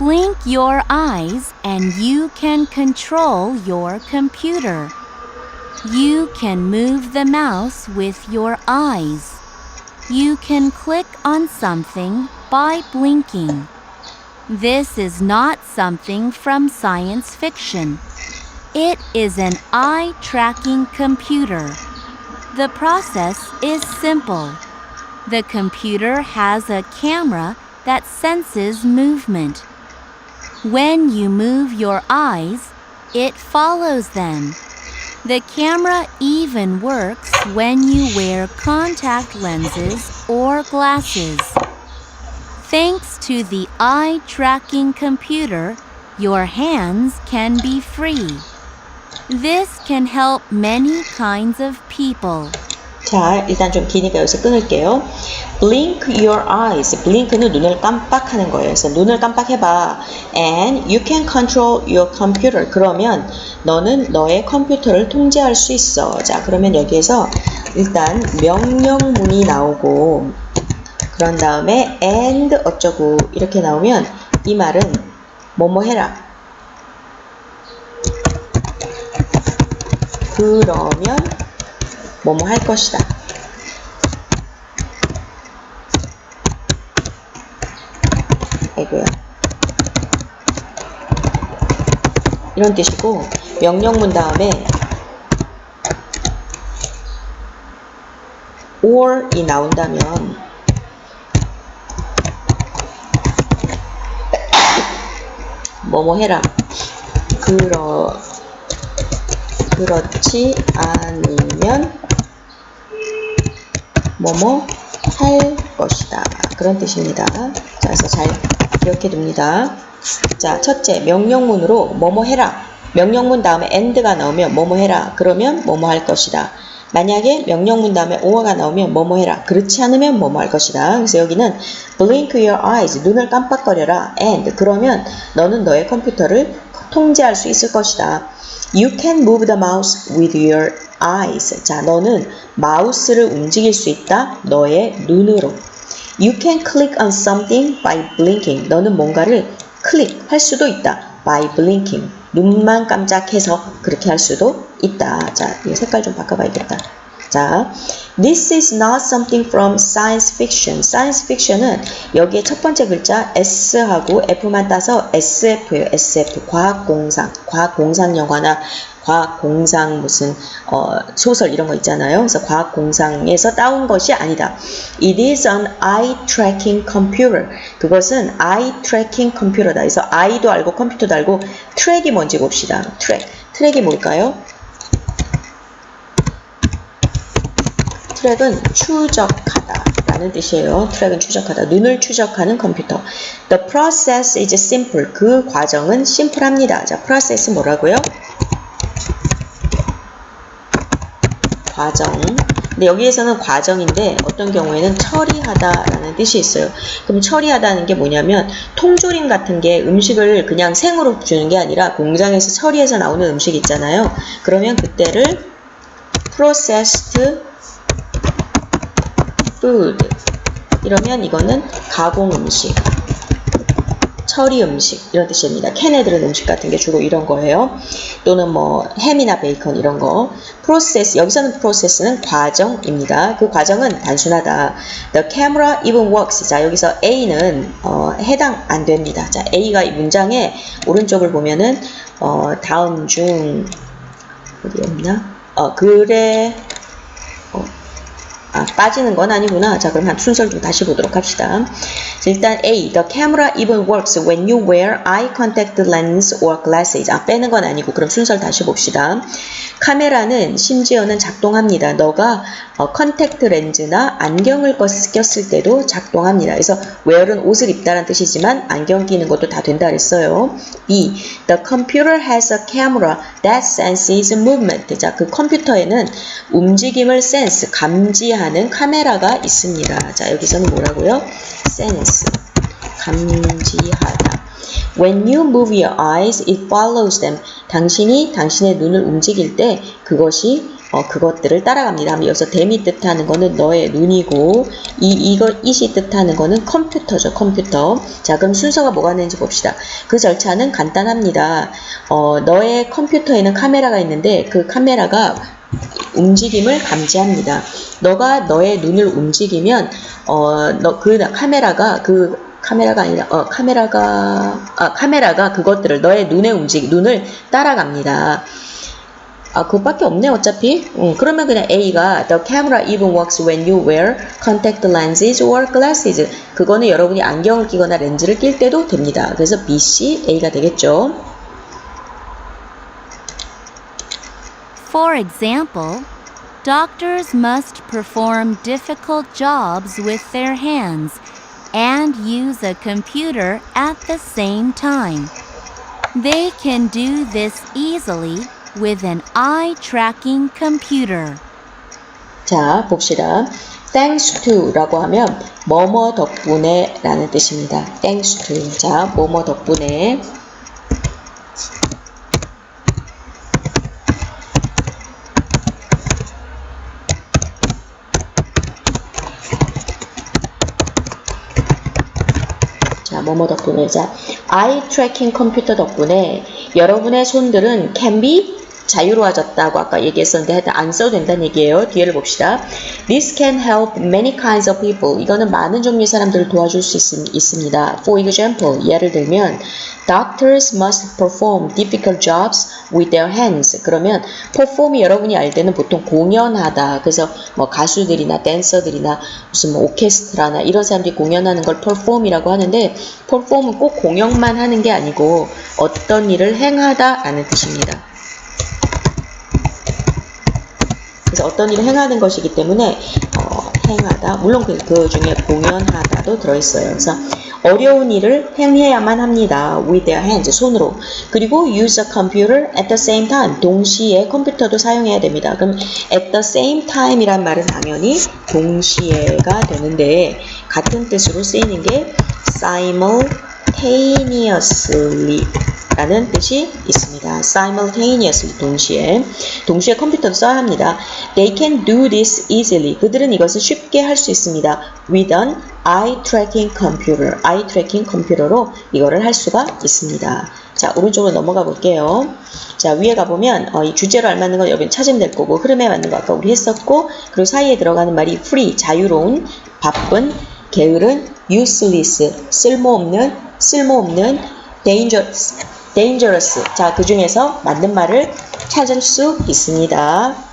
Blink your eyes and you can control your computer. You can move the mouse with your eyes. You can click on something by blinking. This is not something from science fiction. It is an eye tracking computer. The process is simple. The computer has a camera that senses movement. When you move your eyes, it follows them. The camera even works when you wear contact lenses or glasses. Thanks to the eye tracking computer, your hands can be free. This can help many kinds of people. 자, 일단 좀 기니까 여기서 끊을게요. Blink your eyes. blink는 눈을 깜빡하는 거예요. 그래서 눈을 깜빡해봐. And you can control your computer. 그러면 너는 너의 컴퓨터를 통제할 수 있어. 자, 그러면 여기에서 일단 명령문이 나오고 그런 다음에 and 어쩌고 이렇게 나오면 이 말은 뭐뭐 해라. 그러면 뭐뭐 할 것이다. 아이고야. 이런 뜻이고 명령문 다음에 or이 나온다면 뭐뭐 해라. 그러 그렇지 않으면 뭐뭐 할 것이다. 그런 뜻입니다. 자, 그래서 잘 기억해 둡니다. 자, 첫째, 명령문으로 뭐뭐 해라. 명령문 다음에 and가 나오면 뭐뭐 해라. 그러면 뭐뭐 할 것이다. 만약에 명령문 다음에 or가 나오면 뭐뭐 해라. 그렇지 않으면 뭐뭐 할 것이다. 그래서 여기는 blink your eyes. 눈을 깜빡거려라. and 그러면 너는 너의 컴퓨터를 통제할 수 있을 것이다. You can move the mouse with your eyes. 자, 너는 마우스를 움직일 수 있다. 너의 눈으로. You can click on something by blinking. 너는 뭔가를 클릭할 수도 있다. by blinking. 눈만 깜짝해서 그렇게 할 수도 있다. 자, 이 색깔 좀 바꿔봐야겠다. 자, this is not something from science fiction. science fiction은 여기에 첫 번째 글자 S하고 F만 따서 SF예요. SF. 과학공상. 과학공상 영화나 과학공상 무슨 어, 소설 이런 거 있잖아요. 그래서 과학공상에서 따온 것이 아니다. It is an eye tracking computer. 그것은 eye tracking 컴퓨터다. 그래서 eye도 알고 컴퓨터도 알고 트랙이 뭔지 봅시다. 트랙. 트랙이 뭘까요? 트랙은 추적하다 라는 뜻이에요. 트랙은 추적하다. 눈을 추적하는 컴퓨터. The process is simple. 그 과정은 심플합니다. 자, process 뭐라고요? 과정. 근데 여기에서는 과정인데 어떤 경우에는 처리하다라는 뜻이 있어요. 그럼 처리하다는 게 뭐냐면 통조림 같은 게 음식을 그냥 생으로 주는 게 아니라 공장에서 처리해서 나오는 음식 있잖아요. 그러면 그때를 processed food 이러면 이거는 가공 음식 처리 음식 이런 뜻입니다. 캔에 들은 음식 같은 게 주로 이런 거예요. 또는 뭐 햄이나 베이컨 이런 거. 프로세스 여기서는 프로세스는 과정입니다. 그 과정은 단순하다. The camera even works. 자 여기서 A는 어, 해당 안 됩니다. 자 A가 이 문장의 오른쪽을 보면은 어, 다음 중 어디 없나? 어 그래 아, 빠지는 건 아니구나. 자, 그럼 한 순서를 좀 다시 보도록 합시다. 자, 일단 A. The camera even works when you wear eye contact lens or glasses. 아, 빼는 건 아니고, 그럼 순서를 다시 봅시다. 카메라는 심지어는 작동합니다. 너가 어, 컨택트 렌즈나 안경을 꼈- 꼈을 때도 작동합니다. 그래서 wear은 옷을 입다라는 뜻이지만 안경 끼는 것도 다 된다 그랬어요. B. The computer has a camera that senses movement. 자, 그 컴퓨터에는 움직임을 sense, 감지하는 카메라가 있습니다. 자, 여기서는 뭐라고요? sense, 감지하다. When you move your eyes, it follows them. 당신이 당신의 눈을 움직일 때 그것이 어, 그것들을 따라갑니다. 여기서 them이 뜻하는 거는 너의 눈이고 이 이거 it이 뜻하는 거는 컴퓨터죠. 컴퓨터. 자, 그럼 순서가 뭐가 되는지 봅시다. 그 절차는 간단합니다. 어, 너의 컴퓨터에는 카메라가 있는데 그 카메라가 움직임을 감지합니다. 너가 너의 눈을 움직이면 어, 너 그 카메라가 그 카메라가 아니라 어, 카메라가 아, 카메라가 그것들을 너의 눈의 움직 눈을 따라갑니다. 아, 그것밖에 없네, 어차피. 음, 그러면 그냥 A가 The camera even works when you wear contact lenses or glasses. 그거는 여러분이 안경을 끼거나 렌즈를 낄 때도 됩니다. 그래서 B, C, A가 되겠죠. For example, doctors must perform difficult jobs with their hands and use a computer at the same time. They can do this easily with an eye tracking computer. 자, 봅시다. thanks to 라고 하면 뭐뭐 덕분에 라는 뜻입니다. thanks to. 자, 뭐뭐 덕분에. 자, 뭐뭐 덕분에. 자, eye tracking 컴퓨터 덕분에 여러분의 손들은 can be 자유로워졌다고 아까 얘기했었는데 하여튼 안 써도 된다는 얘기예요. 뒤에를 봅시다. This can help many kinds of people. 이거는 많은 종류의 사람들을 도와줄 수 있, 있습니다. For example, 예를 들면 Doctors must perform difficult jobs with their hands. 그러면 perform이 여러분이 알 때는 보통 공연하다. 그래서 뭐 가수들이나 댄서들이나 무슨 뭐 오케스트라나 이런 사람들이 공연하는 걸 perform이라고 하는데 perform은 꼭 공연만 하는 게 아니고 어떤 일을 행하다라는 뜻입니다. 그래서 어떤 일을 행하는 것이기 때문에 어, 행하다 물론 그, 그 중에 공연하다도 들어있어요. 그래서 어려운 일을 행해야만 합니다. with their hands 손으로 그리고 use a computer at the same time 동시에 컴퓨터도 사용해야 됩니다. 그럼 at the same time이란 말은 당연히 동시에가 되는데 같은 뜻으로 쓰이는 게 simultaneously 라는 뜻이 있습니다. simultaneously 동시에 동시에 컴퓨터도 써야 합니다. They can do this easily. 그들은 이것을 쉽게 할 수 있습니다. with an eye tracking computer. eye tracking 컴퓨터로 이거를 할 수가 있습니다. 자, 오른쪽으로 넘어가 볼게요. 자, 위에 가보면 어, 이 주제로 알맞는 건 여러분 찾으면 될 거고 흐름에 맞는 거 아까 우리 했었고 그리고 사이에 들어가는 말이 free, 자유로운, 바쁜, 게으른, useless, 쓸모없는, 쓸모없는, dangerous, dangerous. 자, 그 중에서 맞는 말을 찾을 수 있습니다.